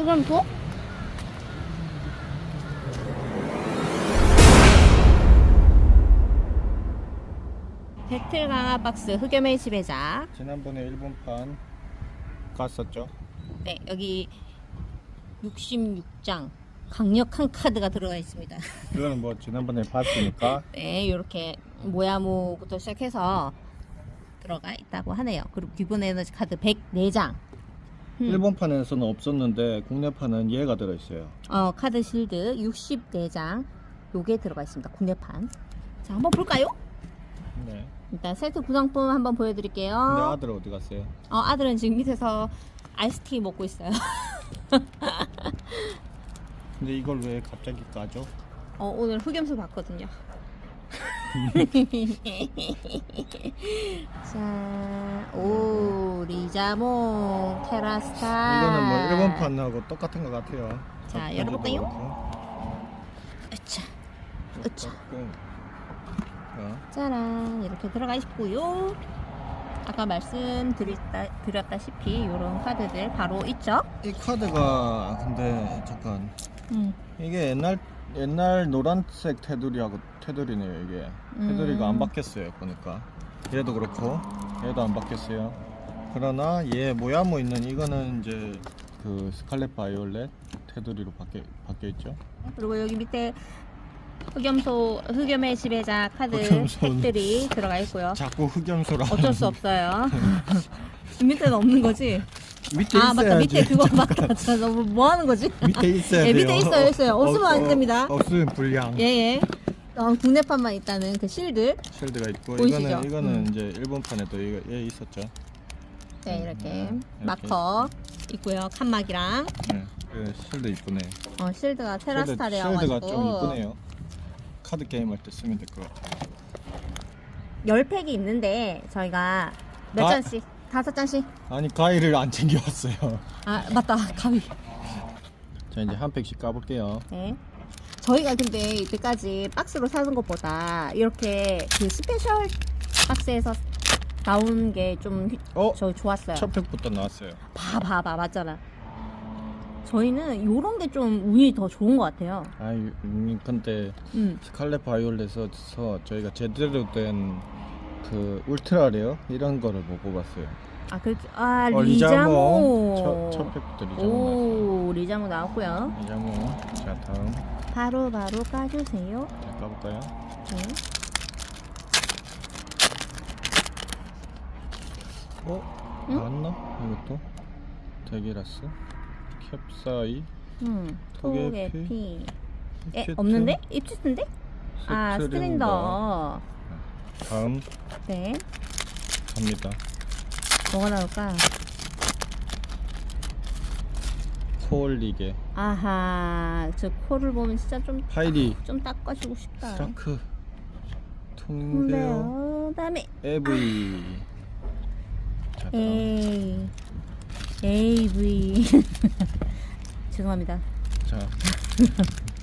흑염소? 배틀 강화 박스 흑염의 지배자. 지난번에 일본판 갔었죠. 네, 여기 66장 강력한 카드가 들어가 있습니다. 그거는 뭐 지난번에 봤으니까 네, 이렇게 모야모부터 시작해서 들어가 있다고 하네요. 그리고 기본 에너지 카드 104장. 음. 일본판에서는 없었는데 국내판은 얘가 들어있어요. 어, 카드 실드 64장. 요게 들어가 있습니다. 국내판. 자, 한번 볼까요? 네. 일단 세트 구성품 한번 보여드릴게요. 근데 아들 어디 갔어요? 어, 아들은 지금 밑에서 아이스티 먹고 있어요. 근데 이걸 왜 갑자기 까죠? 어, 오늘 흑염소 봤거든요. 자, 오, 리자몽, 테라스타. 이거는 뭐 일본판하고 똑같은 것 같아요. 자, 열어볼까요? 으차, 으차. 자, 짜란, 이렇게 들어가 있고요. 아까 말씀드렸다, 드렸다시피 이런 카드들 바로 있죠? 이 카드가 근데 잠깐 음. 이게 옛날 옛날 노란색 테두리하고 테두리네요 이게 테두리가 안 음. 바뀌었어요 보니까 얘도 그렇고 얘도 안 바뀌었어요 그러나 얘 모야모 있는 이거는 이제 그 스칼렛 바이올렛 테두리로 바뀌어 바뀌어 있죠 그리고 여기 밑에 흑염소, 흑염의 지배자 카드 흑염소는- 팩들이 들어가 있고요. 자꾸 흑염소라 어쩔 수 없어요. 밑에는 없는 거지? 밑에 아 맞다 있어야지 밑에 그거 맞다. 저 너무 뭐 하는 거지? 밑에 있어야 예, 돼요 밑에 있어요, 있어요. 없으면 안 됩니다. 없으면 불량 예예. 어, 국내판만 있다는 그 실드. 쉴드가 있고 보이시죠? 이거는 이거는 음. 이제 일본판에도 이거 얘 있었죠 네 이렇게 음, 마커 있고요. 칸막이랑 네, 그 쉴드 이쁘네 어, 실드가 테라스타레 쉴드, 쉴드가 좀 이쁘네요. 카드 게임 할 때 쓰면 될 것 같아요. 열 팩이 있는데 저희가 몇 아. 잔씩? 다섯 잔씩? 아니 가위를 안 챙겨왔어요. 아 맞다 가위. 자 이제 한 팩씩 까볼게요. 네. 저희가 근데 이때까지 박스로 사는 것보다 이렇게 그 스페셜 박스에서 나오는 게좀 어? 저 좋았어요. 첫 팩부터 나왔어요. 봐, 봐, 봐, 맞잖아. 저희는 요런 게 좀 운이 더 좋은 것 같아요. 아 음, 근데 음. 스칼렛 바이올렛에서 저희가 제대로 된 그 울트라 레어 이런 거를 못 뽑았어요. 아, 그, 아, 어, 리자모. 첫, 첫 팩부터 리자모 나왔어요. 오, 리자모 나왔고요. 리자모. 자 다음 바로 바로 까주세요. 자, 까볼까요? 네. 어? 응? 나왔나? 이것도? 데게라스 캡사이 음, 토게피, 토게피. 에, 없는데? 입시스인데? 아, 스트린더. 다음 네. 갑니다. 뭐가 나올까? 코올리게 아하, 저 코를 보면 진짜 좀, 파이리 좀 닦아주고 싶다. 스타크 통배어 근데요, 다음에 에브이 자 다음 A AV 죄송합니다. 자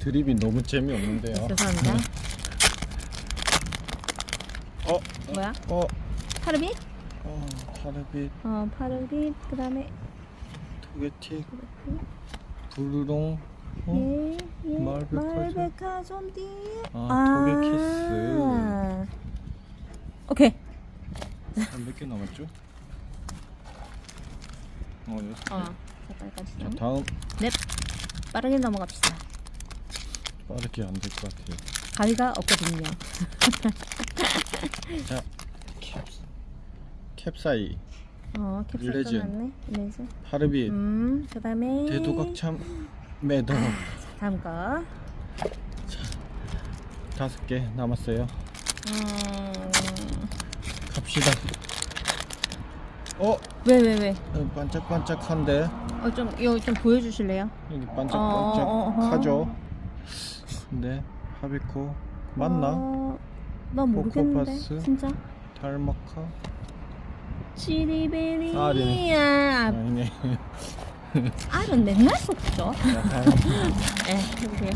드립이 너무 재미없는데요 죄송합니다. 어? 뭐야? 어? 파르비? 어 타르빗 어 파르비 그다음에 토게틱 부르롱 어? 예, 예, 말베카죠. 말베카 좀비. 아, 토게키스 오케이. 몇개 남았죠? 어 여섯 개 어 색깔까지 자 좀. 다음 넵. 빠르게 넘어갑시다. 빠르게 안 될 것 같아요 가위가 없거든요. 자 캡, 캡사이 어 릴레진. 끝났네. 레즈. 파르빗 음 그다음에 대도각참 매더 다음 거. 다섯 개 남았어요 음. 갑시다 어? 왜 왜 왜? 어, 반짝반짝한데 어 좀 이거 좀 보여주실래요? 여기 어, 어, 어, 반짝반짝하죠 근데 하비코 맞나? 어, 나 모르겠는데 코코파스? 진짜. 달마카? 치리베리. 아, 네. 아, 아니네 알은 맨날 속죠. 네, 해보세요.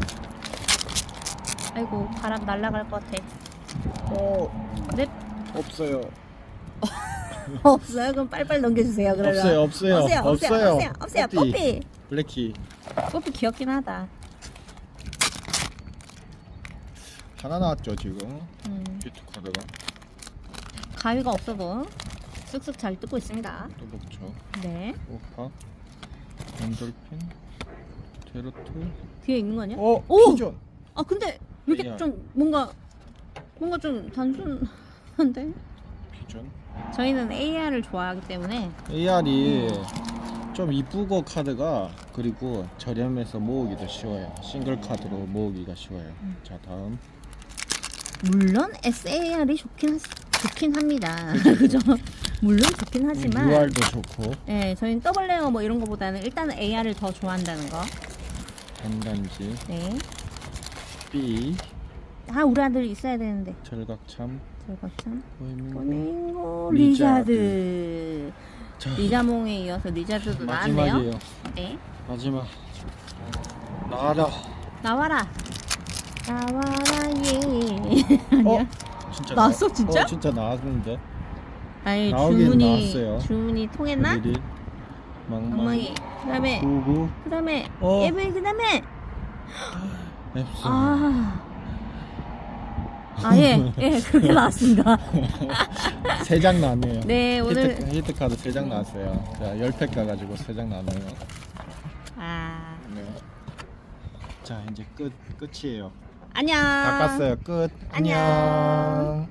아이고 바람 날아갈 것 같아. 어 네. 없어요 없어요? 그럼 빨빨 넘겨주세요. 그러면. 없어요 없어요 없어요. 없어요. 없어요. 없어요. 뽀삐. 블랙키 뽀삐 귀엽긴 하다. 하나 나왔죠 지금. 음, 비트 카드가. 가위가 없어도 쓱쓱 잘 뜯고 있습니다. 또 먹죠. 네. 오파. 엔돌핀. 테르트 뒤에 있는 거 아니야? 어 오! 피존 아 근데 왜 이렇게 AR. 좀 뭔가 뭔가 좀 단순한데? 피존 저희는 AR을 좋아하기 때문에. AR이 좀 이쁘고 카드가 그리고 저렴해서 모으기도 쉬워요. 싱글 카드로 모으기가 쉬워요. 자 다음 물론 SAR이 좋긴 하, 좋긴 합니다. 그죠? 물론 좋긴 하지만 UR도 좋고 네, 저희는 더블 레어 뭐 이런 거보다는 일단은 AR을 더 좋아한다는 거. 단단지 네. B 아 우리 아들 있어야 되는데. 절각참 저거 참. 보이는 꼬맹고 리자드. 리자몽에 이어서 리자드도 나왔네요. 마지막이에요 네. 마지막 나와라 나와라. 나와라 예. 아니야? 진짜 나왔어, 나- 진짜? 어, 진짜 나왔는데 아니 나오긴 주문이 나왔어요. 주문이 통했나? 엉망이. 그다음에 구구 그다음에 어. 예배 그다음에 앱스 아. 아, 예, 예, 그렇게 나왔습니다. 세 장 나왔네요 네, 오늘, 히트, 히트 카드 세 장 나왔어요 자 10팩 가가지고 세 장 나왔네요 아, 네. 자 이제 끝 끝이에요 안녕. 다 깠어요 끝 안녕. 안녕